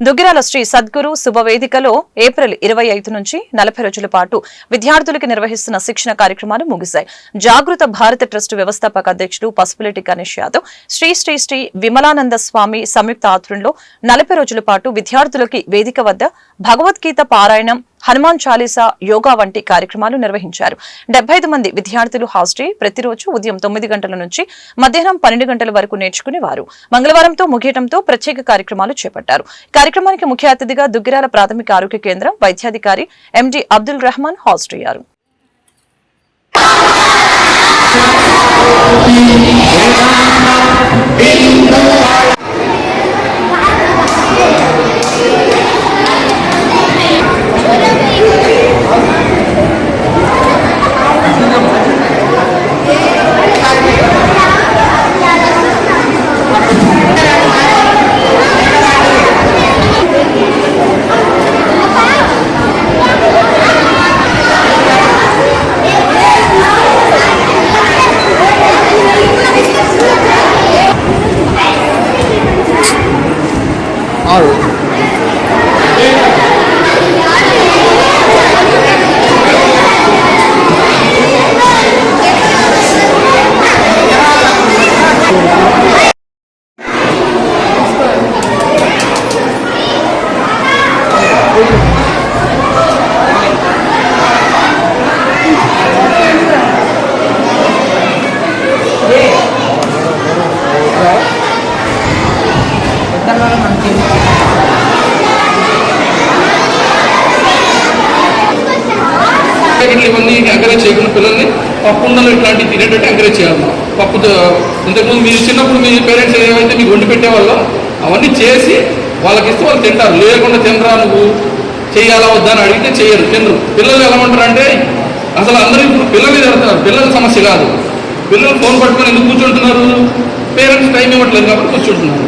Duggirala Sri Sadguru శుభవేదికలో April ఇరవై ఐదు నుంచి నలభై రోజుల పాటు విద్యార్థులకు నిర్వహిస్తున్న శిక్షణ కార్యక్రమాలు ముగిశాయి. జాగృత భారత ట్రస్ట్ వ్యవస్థాపక అధ్యక్షుడు పసుపులెట్టి గణేష్ యాదవ్ శ్రీ శ్రీ శ్రీ విమలానంద స్వామి సంయుక్త ఆధ్వర్యంలో నలభై రోజుల పాటు విద్యార్థులకి వేదిక వద్ద భగవద్గీత పారాయణం హనుమాన్ చాలీసా యోగా వంటి కార్యక్రమాలు నిర్వహించారు. డెబ్బై మంది విద్యార్థులు హాస్టల్ ప్రతిరోజు ఉదయం తొమ్మిది గంటల నుంచి మధ్యాహ్నం పన్నెండు గంటల వరకు నేర్చుకునేవారు మంగళవారంతో ముగియటంతో ప్రత్యేక కార్యక్రమాలు చేపట్టారు. కార్యక్రమానికి ముఖ్య అతిథిగా దుగ్గిరాల ప్రాథమిక ఆరోగ్య కేంద్రం వైద్యాధికారి ఎండి అబ్దుల్ రెహమాన్ హాజరయ్యారు. ఇవన్నీ ఎంకరేజ్ చేయకుండా పిల్లల్ని పప్పు ఉండలు ఇట్లాంటివి తినేటట్టు ఎంకరేజ్ చేయాలి పప్పు ఇంతకుముందు మీరు చిన్నప్పుడు మీ పేరెంట్స్ ఏవైతే మీకు వండి పెట్టేవాళ్ళో అవన్నీ చేసి వాళ్ళకి ఇస్తే వాళ్ళు తింటారు. లేకుండా తినరా నువ్వు? చేయాలా వద్దా అని అడిగితే చేయరు తినరు. పిల్లలు ఎలా ఉంటారంటే అసలు అందరూ ఇప్పుడు పిల్లలు తిడతారు పిల్లల సమస్య కాదు. పిల్లలు ఫోన్ పట్టుకొని ఎందుకు కూర్చుంటున్నారు? పేరెంట్స్ టైం ఇవ్వట్లేదు కాబట్టి కూర్చుంటున్నారు.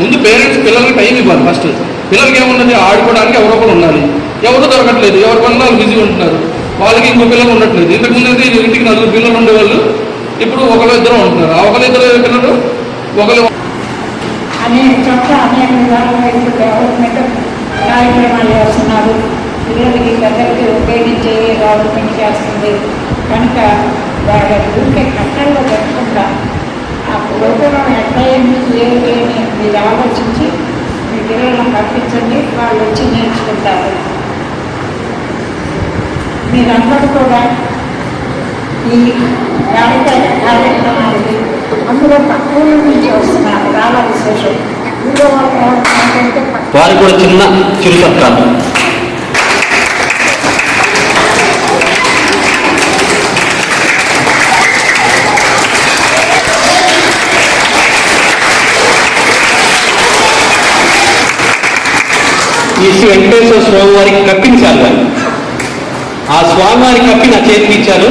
ముందు పేరెంట్స్ పిల్లలకి టైం ఇవ్వాలి ఫస్ట్. పిల్లలకి ఏమున్నది ఆడుకోవడానికి ఎవరో ఒకరు ఉండాలి. ఎవరు దొరకట్లేదు. ఎవరి పనులు వాళ్ళు బిజీ ఉంటున్నారు. వాళ్ళకి ఇంకో పిల్లలు ఉండట్లేదు. ఇంతకుముందు అయితే ఇంటికి నలుగురు పిల్లలు ఉండేవాళ్ళు. ఇప్పుడు ఒకరు ఇద్దరు ఉంటున్నారు. ఆ ఒకరు ఇద్దరు పిల్లలు? ఒకరు అనేక చోట్ల అనేక విధాలుగా ఇప్పుడు డెవలప్మెంట్ కార్యక్రమాలు చేస్తున్నారు. పిల్లలకి పెద్దలకి ఉపయోగించే డెవలప్మెంట్ చేస్తుంది. కనుక వాళ్ళ ఊరికే కట్టల్లో పెట్టకుండా ఆ ప్రోగ్రాం ఎట్లా ఎందుకు ఏమిటి మీరు ఆలోచించి మీ పిల్లలను పంపించండి. వాళ్ళు వచ్చి నేర్చుకుంటారు. మీరందరూ కూడా ఈ కార్యక్రమ కార్యక్రమాలకి అందులో తక్కువ నుంచి వస్తున్నారు చాలా విశేషం. ఊళ్ళో వాళ్ళు కూడా చిన్న చిరు సత్కారం ఈ శ్రీ వెంకటేశ్వర స్వామివారికి కప్పించారు వారు. ఆ స్వామివారి కప్పి నా చేతికి ఇచ్చారు.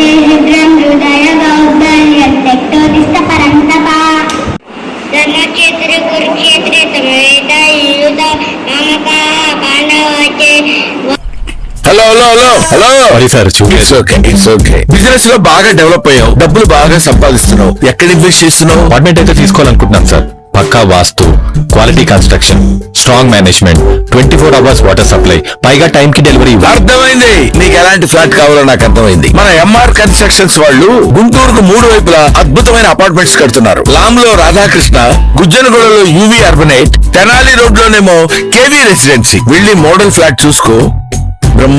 Hello hello hello hello sir it's okay it's okay బిజినెస్లో బాగా డెవలప్ అయ్యావు. డబ్బులు బాగా సంపాదిస్తున్నావు. ఎక్కడ ఇన్వెస్ట్ చేస్తున్నావు? అపార్ట్మెంట్ అయితే తీసుకోవాలనుకుంటున్నాను సార్ పక్కా vastu quality construction strong management twenty four hours water supply పైగా టైం కి డెలివరీ అర్థమైంది. నీకు ఎలాంటి ఫ్లాట్ కావాలో నాకు అర్థమైంది. మన ఎంఆర్ కన్స్ట్రక్షన్స్ వాళ్ళు గుంటూరుకు మూడు వైపులా అద్భుతమైన అపార్ట్మెంట్స్ కడుతున్నారు. లామ్లో రాధాకృష్ణ గుజ్జనగూడలో యూవి అర్బనేట్ తెనాలి రోడ్ లోనేమో కేవీ రెసిడెన్సీ వెళ్ళి మోడల్ ఫ్లాట్ చూసుకో.